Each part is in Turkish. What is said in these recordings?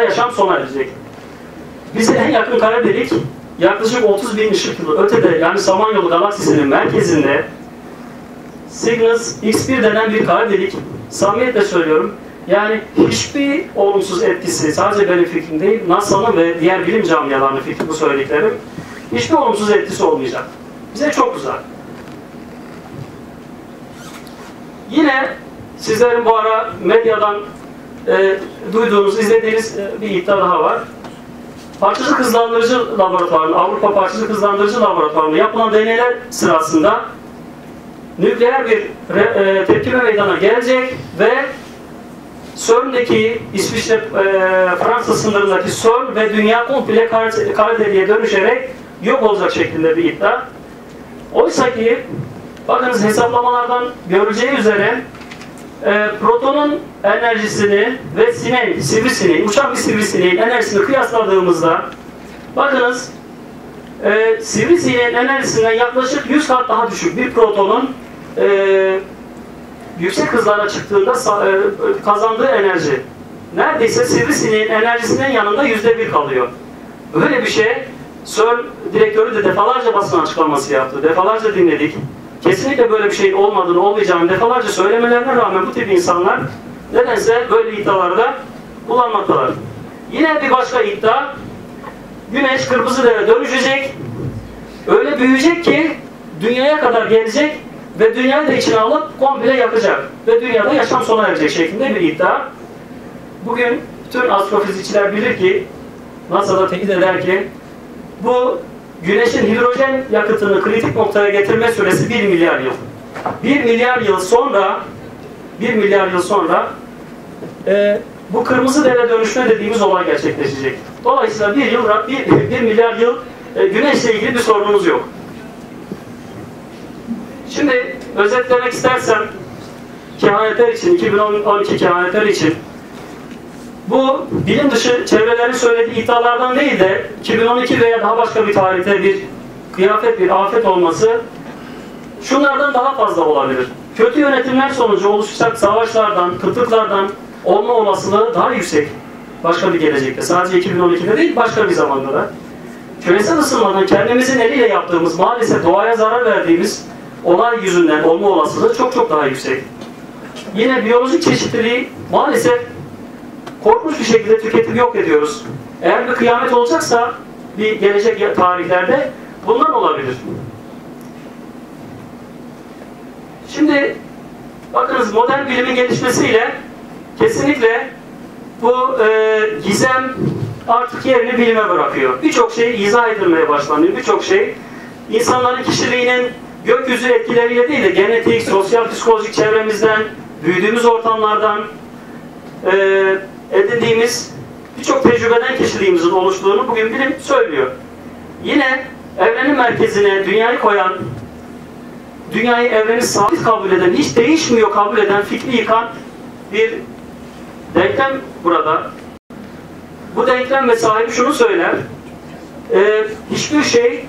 dünyada yaşam sona erecek. Bize en yakın kara delik yaklaşık 30 bin ışık yılı ötede yani Samanyolu galaksisinin merkezinde Cygnus X1 denen bir kara delik. Samimiyetle söylüyorum. Yani hiçbir olumsuz etkisi sadece benim fikrim değil, NASA'nın ve diğer bilim camialarının fikri bu söylediklerim. Hiçbir olumsuz etkisi olmayacak. Bize çok güzel. Yine sizlerin bu ara medyadan e, duyduğunuz, izlediğiniz bir iddia daha var. Parçacık hızlandırıcı laboratuvarında, Avrupa Parçacık Hızlandırıcı Laboratuvarında yapılan deneyler sırasında nükleer bir re, e, tepkime meydana gelecek ve CERN'deki İsviçre, e, Fransa sınırındaki CERN ve dünya komple kara, dönüşerek yok olacak şeklinde bir iddia. Oysa ki bakınız hesaplamalardan görüleceği üzere e, protonun enerjisini ve sineğin, sivrisineğin, uçan bir sivrisineğin enerjisini kıyasladığımızda bakınız e, sivrisineğin enerjisinden yaklaşık 100 kat daha düşük bir protonun e, yüksek hızlara çıktığında e, kazandığı enerji neredeyse sivrisineğin enerjisinin yanında yüzde bir kalıyor. Böyle bir şey CERN direktörü de defalarca basın açıklaması yaptı. Defalarca dinledik. Kesinlikle böyle bir şeyin olmadığını, olmayacağını defalarca söylemelerine rağmen bu tip insanlar nedense böyle iddialarda kullanmaktalar. Yine bir başka iddia, Güneş Kırmızıdere dönüşecek, öyle büyüyecek ki dünyaya kadar gelecek ve dünyayı da içine alıp komple yakacak ve dünyada yaşam sona erecek şeklinde bir iddia. Bugün bütün astrofizikçiler bilir ki, NASA'da teyit eder ki bu Güneşin hidrojen yakıtını kritik noktaya getirme süresi 1 milyar yıl. 1 milyar yıl sonra 1 milyar yıl sonra e, bu kırmızı dere dönüşme dediğimiz olay gerçekleşecek. Dolayısıyla 1 yıl 1, 1 milyar yıl e, güneşle ilgili bir sorunumuz yok. Şimdi özetlemek istersem kehanetler için, 2012 kehanetler için bu bilim dışı çevrelerin söylediği iddialardan değil de 2012 veya daha başka bir tarihte bir kıyafet, bir afet olması şunlardan daha fazla olabilir. Kötü yönetimler sonucu oluşacak savaşlardan, kıtlıklardan olma olasılığı daha yüksek. Başka bir gelecekte. Sadece 2012'de değil, başka bir zamanda da. Küresel ısınmadan kendimizin eliyle yaptığımız, maalesef doğaya zarar verdiğimiz olay yüzünden olma olasılığı çok çok daha yüksek. Yine biyolojik çeşitliliği maalesef korkunç bir şekilde tüketip yok ediyoruz. Eğer bir kıyamet olacaksa bir gelecek tarihlerde bundan olabilir. Şimdi bakınız modern bilimin gelişmesiyle kesinlikle bu e, gizem artık yerini bilime bırakıyor. Birçok şey izah edilmeye başlanıyor. Birçok şey insanların kişiliğinin gökyüzü etkileriyle değil de genetik, sosyal, psikolojik çevremizden, büyüdüğümüz ortamlardan, e, edindiğimiz birçok tecrübeden kişiliğimizin oluştuğunu bugün bilim söylüyor. Yine evrenin merkezine dünyayı koyan, dünyayı evreni sabit kabul eden, hiç değişmiyor kabul eden, fikri yıkan bir denklem burada. Bu denklem ve sahibi şunu söyler, e, hiçbir şey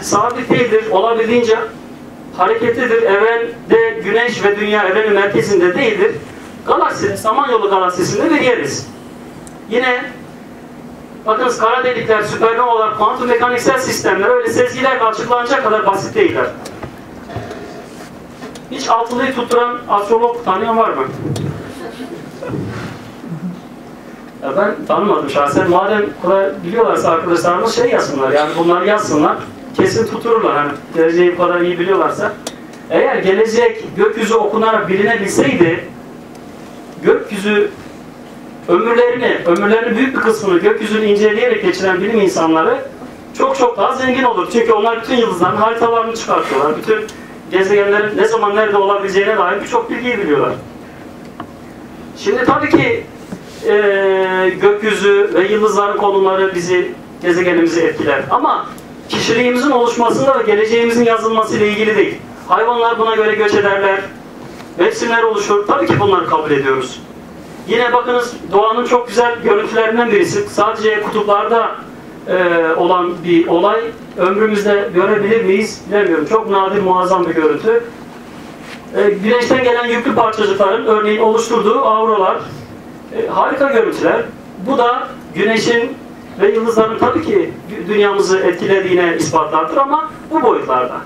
sabit değildir, olabildiğince hareketlidir. Evrende güneş ve dünya evrenin merkezinde değildir galaksinin, Samanyolu galaksisinde bir yeriz. Yine bakınız kara delikler, süpernovalar, kuantum mekaniksel sistemler öyle sezgilerle açıklanacak kadar basit değiller. Hiç altılıyı tutturan astrolog tanıyan var mı? Ya ben tanımadım şahsen. Madem kadar biliyorlarsa arkadaşlarımız şey yazsınlar. Yani bunları yazsınlar. Kesin tutururlar. Hani geleceği bu kadar iyi biliyorlarsa. Eğer gelecek gökyüzü okunarak bilinebilseydi gökyüzü ömürlerini, ömürlerinin büyük bir kısmını gökyüzünü inceleyerek geçiren bilim insanları çok çok daha zengin olur. Çünkü onlar bütün yıldızların haritalarını çıkartıyorlar. Bütün gezegenlerin ne zaman nerede olabileceğine dair birçok bilgiyi biliyorlar. Şimdi tabii ki e, gökyüzü ve yıldızların konumları bizi, gezegenimizi etkiler. Ama kişiliğimizin oluşmasında ve geleceğimizin yazılması ile ilgili değil. Hayvanlar buna göre göç ederler, mevsimler oluşur. Tabii ki bunları kabul ediyoruz. Yine bakınız doğanın çok güzel görüntülerinden birisi. Sadece kutuplarda e, olan bir olay. Ömrümüzde görebilir miyiz bilemiyorum. Çok nadir muazzam bir görüntü. E, güneşten gelen yüklü parçacıkların örneğin oluşturduğu aurolar e, harika görüntüler. Bu da güneşin ve yıldızların tabii ki dünyamızı etkilediğine ispatlardır ama bu boyutlarda.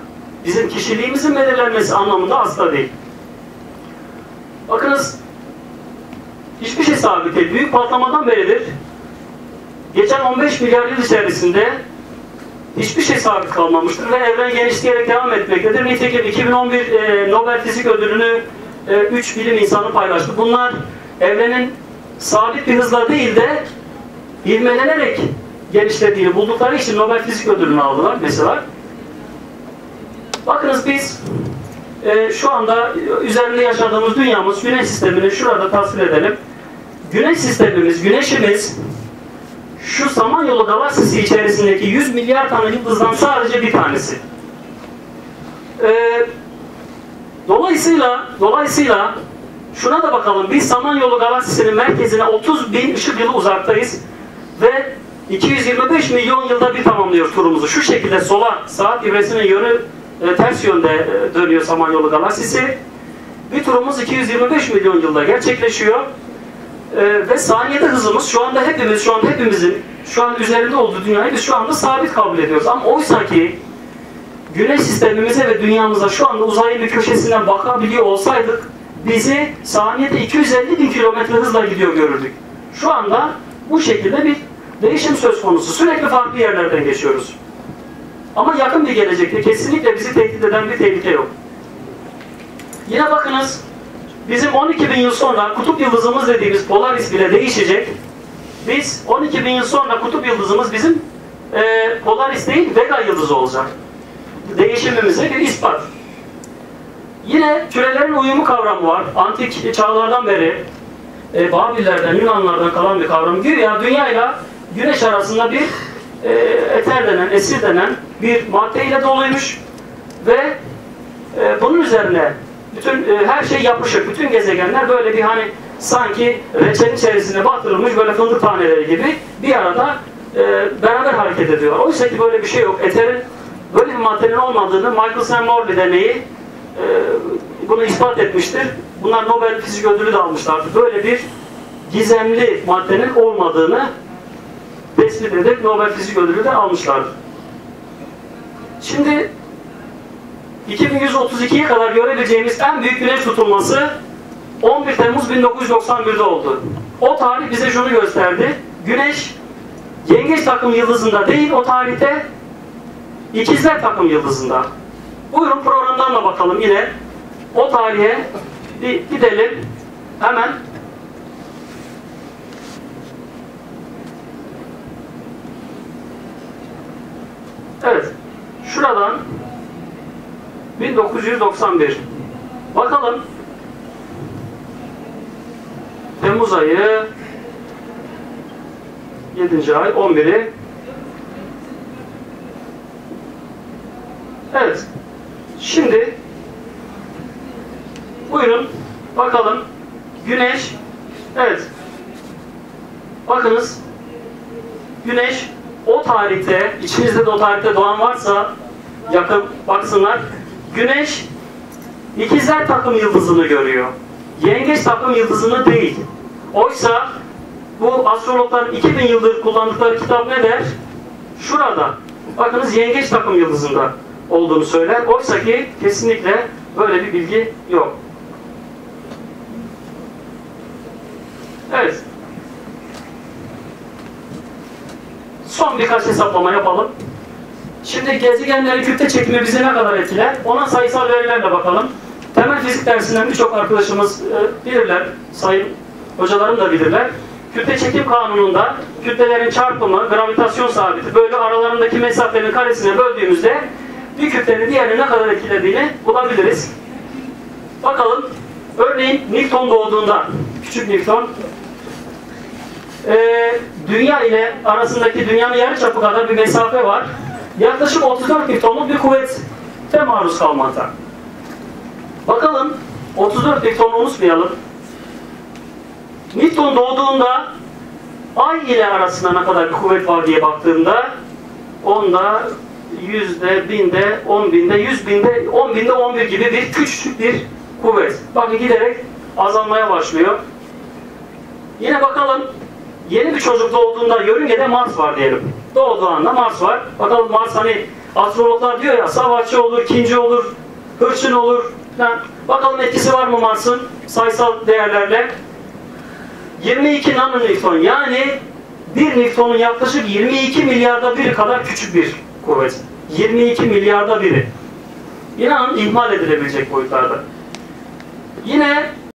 Bizim kişiliğimizin belirlenmesi anlamında asla değil. Bakınız hiçbir şey sabit. Büyük patlamadan beridir geçen 15 milyar yıl içerisinde hiçbir şey sabit kalmamıştır ve evren genişleyerek devam etmektedir. Nitekim 2011 e, Nobel Fizik Ödülünü 3 e, bilim insanı paylaştı. Bunlar evrenin sabit bir hızla değil de ivmelenerek genişlediğini buldukları için Nobel Fizik Ödülünü aldılar mesela. Bakınız biz e, şu anda üzerinde yaşadığımız dünyamız, güneş sistemini şurada tasvir edelim. Güneş sistemimiz, güneşimiz şu Samanyolu galaksisi içerisindeki 100 milyar tane yıldızdan sadece bir tanesi. Ee, dolayısıyla dolayısıyla şuna da bakalım. Biz Samanyolu galaksisinin merkezine 30 bin ışık yılı uzaktayız ve 225 milyon yılda bir tamamlıyor turumuzu. Şu şekilde sola saat ivresinin yönü e, ters yönde e, dönüyor Samanyolu galaksisi. Bir turumuz 225 milyon yılda gerçekleşiyor. E, ve saniyede hızımız şu anda hepimiz, şu anda hepimizin şu an üzerinde olduğu dünyayı biz şu anda sabit kabul ediyoruz. Ama oysa ki güneş sistemimize ve dünyamıza şu anda uzayın bir köşesinden bakabiliyor olsaydık bizi saniyede 250 bin kilometre hızla gidiyor görürdük. Şu anda bu şekilde bir değişim söz konusu. Sürekli farklı yerlerden geçiyoruz. Ama yakın bir gelecekte kesinlikle bizi tehdit eden bir tehlike yok. Yine bakınız bizim 12 bin yıl sonra kutup yıldızımız dediğimiz Polaris bile değişecek. Biz 12 bin yıl sonra kutup yıldızımız bizim e, Polaris değil Vega yıldızı olacak. Değişimimize bir ispat. Yine kürelerin uyumu kavramı var. Antik çağlardan beri e, Babillerden, Yunanlardan kalan bir kavram. Güya dünya ile güneş arasında bir e, eter denen, esir denen bir maddeyle doluymuş ve e, bunun üzerine bütün e, her şey yapışık, bütün gezegenler böyle bir hani sanki reçelin içerisine batırılmış böyle fındık taneleri gibi bir arada e, beraber hareket ediyor. Oysa ki böyle bir şey yok. Eterin böyle bir maddenin olmadığını Michael Sam Morley deneyi e, bunu ispat etmiştir. Bunlar Nobel Fizik Ödülü de almışlardı. Böyle bir gizemli maddenin olmadığını tespit edip Nobel Fizik Ödülü de almışlardı. Şimdi 2132'ye kadar görebileceğimiz en büyük güneş tutulması 11 Temmuz 1991'de oldu. O tarih bize şunu gösterdi. Güneş Yengeç takım yıldızında değil o tarihte İkizler takım yıldızında. Buyurun programdan da bakalım yine. O tarihe bir gidelim. Hemen Evet. Şuradan 1991. Bakalım. Temmuz ayı 7. ay 11'i Evet. Şimdi buyurun bakalım. Güneş evet. Bakınız Güneş o tarihte, içinizde de o tarihte doğan varsa yakın baksınlar. Güneş ikizler takım yıldızını görüyor. Yengeç takım yıldızını değil. Oysa bu astrologların 2000 yıldır kullandıkları kitap ne der? Şurada. Bakınız yengeç takım yıldızında olduğunu söyler. Oysa ki kesinlikle böyle bir bilgi yok. Evet. Son birkaç hesaplama yapalım. Şimdi gezegenlerin kütle çekimi bizi ne kadar etkiler? Ona sayısal verilerle bakalım. Temel fizik dersinden birçok arkadaşımız e, bilirler, sayın hocalarım da bilirler. Kütle çekim kanununda kütlelerin çarpımı, gravitasyon sabiti, böyle aralarındaki mesafenin karesine böldüğümüzde bir kütlenin diğerini ne kadar etkilediğini bulabiliriz. Bakalım, örneğin Newton doğduğunda, küçük Newton, e, dünya ile arasındaki dünyanın yarıçapı kadar bir mesafe var. Yaklaşık 34 Newton'luk bir kuvvete maruz kalmakta. Bakalım, 34 Newton'u unutmayalım. Newton doğduğunda Ay ile arasında ne kadar bir kuvvet var diye baktığımda onda yüzde, binde, on binde, yüz binde, on binde, on bir gibi bir küçük bir kuvvet. Bakın giderek azalmaya başlıyor. Yine bakalım yeni bir çocuk doğduğunda yörüngede Mars var diyelim. Doğduğu anda Mars var. Bakalım Mars hani astrologlar diyor ya savaşçı olur, ikinci olur, hırçın olur. falan. Bakalım etkisi var mı Mars'ın sayısal değerlerle? 22 nanonewton yani 1 Newton'un yaklaşık 22 milyarda biri kadar küçük bir kuvvet. 22 milyarda biri. İnanın ihmal edilebilecek boyutlarda. Yine